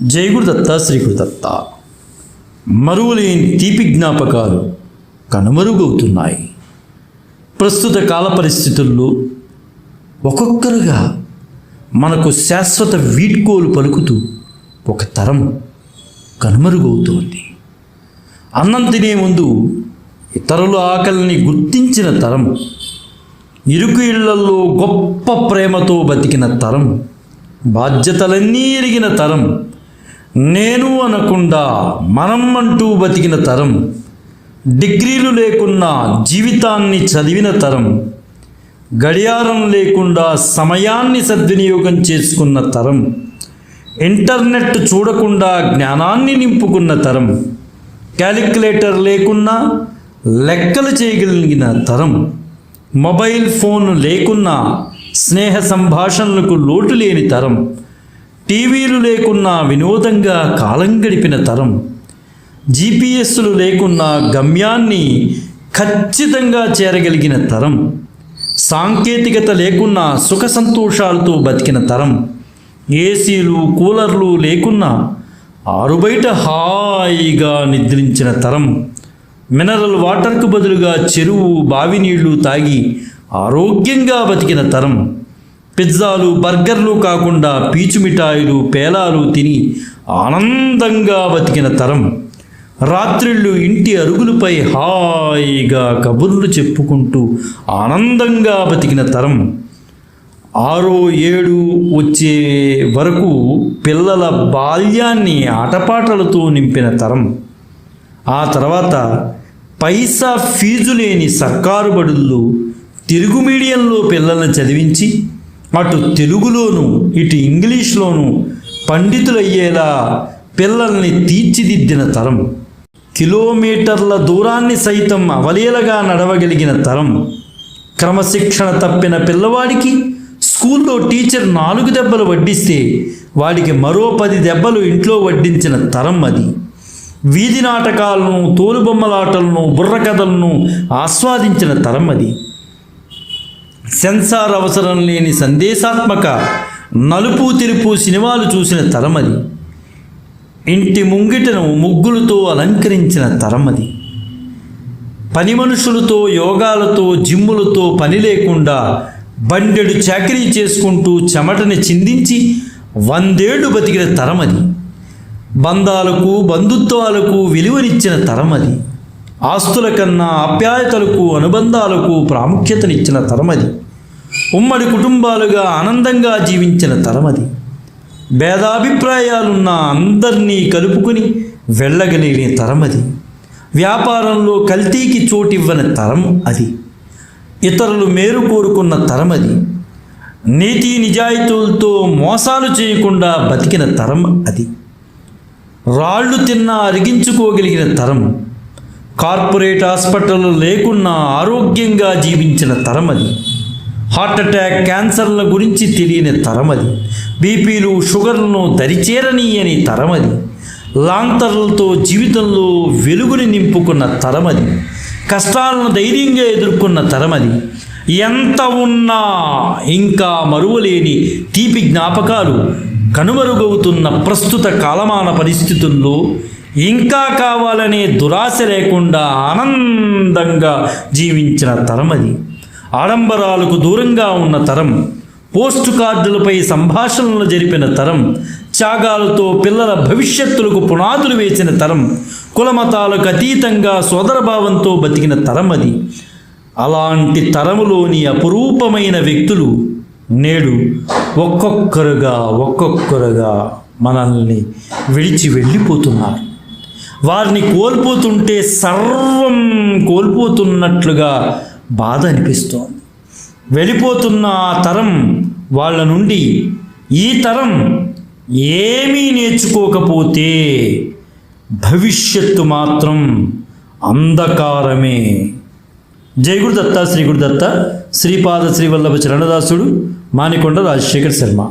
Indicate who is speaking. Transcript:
Speaker 1: జై గురుదత్త శ్రీ గురుదత్త మరువులేని తీపి జ్ఞాపకాలు కనుమరుగవుతున్నాయి. ప్రస్తుత కాల పరిస్థితుల్లో ఒక్కొక్కరుగా మనకు శాశ్వత వీడ్కోలు పలుకుతూ ఒక తరం కనుమరుగవుతోంది. అన్నం తినే ముందు ఇతరుల ఆకలిని గుర్తించిన తరం ఇరుకు ఇళ్ళల్లో గొప్ప ప్రేమతో బతికిన తరం బాధ్యతలన్నీ ఎరిగిన తరం నేను అనకుండా మనం అంటూ బతికిన తరం డిగ్రీలు లేకున్నా జీవితాన్ని చదివిన తరం గడియారం లేకుండా సమయాన్ని సద్వినియోగం చేసుకున్న తరం ఇంటర్నెట్ చూడకుండా జ్ఞానాన్ని నింపుకున్న తరం క్యాలిక్యులేటర్ లేకున్నా లెక్కలు చేయగలిగిన తరం మొబైల్ ఫోన్ లేకున్నా స్నేహ సంభాషణలకు లోటు లేని తరం టీవీలు లేకున్నా వినోదంగా కాలం గడిపిన తరం. జీపీఎస్లు లేకున్నా గమ్యాన్ని ఖచ్చితంగా చేరగలిగిన తరం. సాంకేతికత లేకున్నా సుఖ సంతోషాలతో బతికిన తరం. ఏసీలు కూలర్లు లేకున్నా ఆరుబయట హాయిగా నిద్రించిన తరం. మినరల్ వాటర్కు బదులుగా చెరువు బావి నీళ్ళు తాగి ఆరోగ్యంగా బతికిన తరం. పిజ్జాలు బర్గర్లు కాకుండా పీచు మిఠాయిలు పేలాలు తిని ఆనందంగా బతికిన తరం. రాత్రిళ్ళు ఇంటి అరుగులపై హాయిగా కబుర్లు చెప్పుకుంటూ ఆనందంగా బతికిన తరం. ఆరో ఏడు వచ్చే వరకు పిల్లల బాల్యాన్ని ఆటపాటలతో నింపిన తరం. ఆ తర్వాత పైసా ఫీజు లేని సర్కారు బడుల్లో తెలుగు మీడియంలో పిల్లల్ని చదివించి అటు తెలుగులోను ఇటు ఇంగ్లీష్లోను పండితులయ్యేలా పిల్లల్ని తీర్చిదిద్దిన తరం. కిలోమీటర్ల దూరాన్ని సైతం అవలీలగా నడవగలిగిన తరం. క్రమశిక్షణ తప్పిన పిల్లవాడికి స్కూల్లో టీచర్ నాలుగు దెబ్బలు వడ్డిస్తే వాడికి మరో పది దెబ్బలు ఇంట్లో వడ్డించిన తరం అది. వీధి నాటకాలను తోలుబొమ్మలాటలను బుర్రకథలను ఆస్వాదించిన తరం అది. సెన్సార్ అవసరం లేని సందేశాత్మక నలుపు తెలుపు సినిమాలు చూసిన తరమది. ఇంటి ముంగిటను ముగ్గులతో అలంకరించిన తరం అది పని మనుషులతో యోగాలతో జిమ్ములతో పని లేకుండా బండెడు చాకరీ చేసుకుంటూ చెమటని చిందించి వందేళ్ళు బతికిన తరమది. బంధాలకు బంధుత్వాలకు విలువనిచ్చిన తరం అది ఆస్తుల కన్నా ఆప్యాయతలకు అనుబంధాలకు ప్రాముఖ్యతనిచ్చిన తరమది. ఉమ్మడి కుటుంబాలుగా ఆనందంగా జీవించిన తరమది. భేదాభిప్రాయాలున్న అందరినీ కలుపుకుని వెళ్ళగలిగిన తరమది. వ్యాపారంలో కల్తీకి చోటివ్వని తరం అది. ఇతరులు మేలు కోరుకున్న తరమది. నీతి నిజాయితీలతో మోసాలు చేయకుండా బతికిన తరం అది. రాళ్ళు తిన్నా అరిగించుకోగలిగిన తరం కార్పొరేట్ హాస్పిటల్ లేకున్నా ఆరోగ్యంగా జీవించిన తరం అది హార్ట్ అటాక్ క్యాన్సర్ల గురించి తెలియని తరం అది బీపీలు షుగర్లను దరిచేరనీయని తరం అది లాంతర్లతో జీవితంలో వెలుగుని నింపుకున్న తరం అది కష్టాలను ధైర్యంగా ఎదుర్కొన్న తరం అది ఎంత ఉన్నా ఇంకా మరువలేని తీపి జ్ఞాపకాలు కనుమరుగవుతున్న ప్రస్తుత కాలమాన పరిస్థితుల్లో ఇంకా కావాలనే దురాశ లేకుండా ఆనందంగా జీవించిన తరం అది. ఆడంబరాలకు దూరంగా ఉన్న తరం పోస్ట్ కార్డులపై సంభాషణలు జరిపిన తరం త్యాగాలతో పిల్లల భవిష్యత్తులకు పునాదులు వేసిన తరం కులమతాలకు అతీతంగా సోదరభావంతో బతికిన తరం అది. అలాంటి తరములోని అపురూపమైన వ్యక్తులు నేడు ఒక్కొక్కరుగా ఒక్కొక్కరుగా మనల్ని విడిచి వెళ్ళిపోతున్నారు. వారిని కోల్పోతుంటే సర్వం కోల్పోతున్నట్లుగా బాధ అనిపిస్తోంది. వెళ్ళిపోతున్న ఆ తరం వాళ్ళ నుండి ఈ తరం ఏమీ నేర్చుకోకపోతే భవిష్యత్తు మాత్రం అంధకారమే. జై గురుదత్త శ్రీ గురుదత్త శ్రీపాద శ్రీవల్లభ చరణదాసుడు మానికొండ రాజశేఖర్ శర్మ.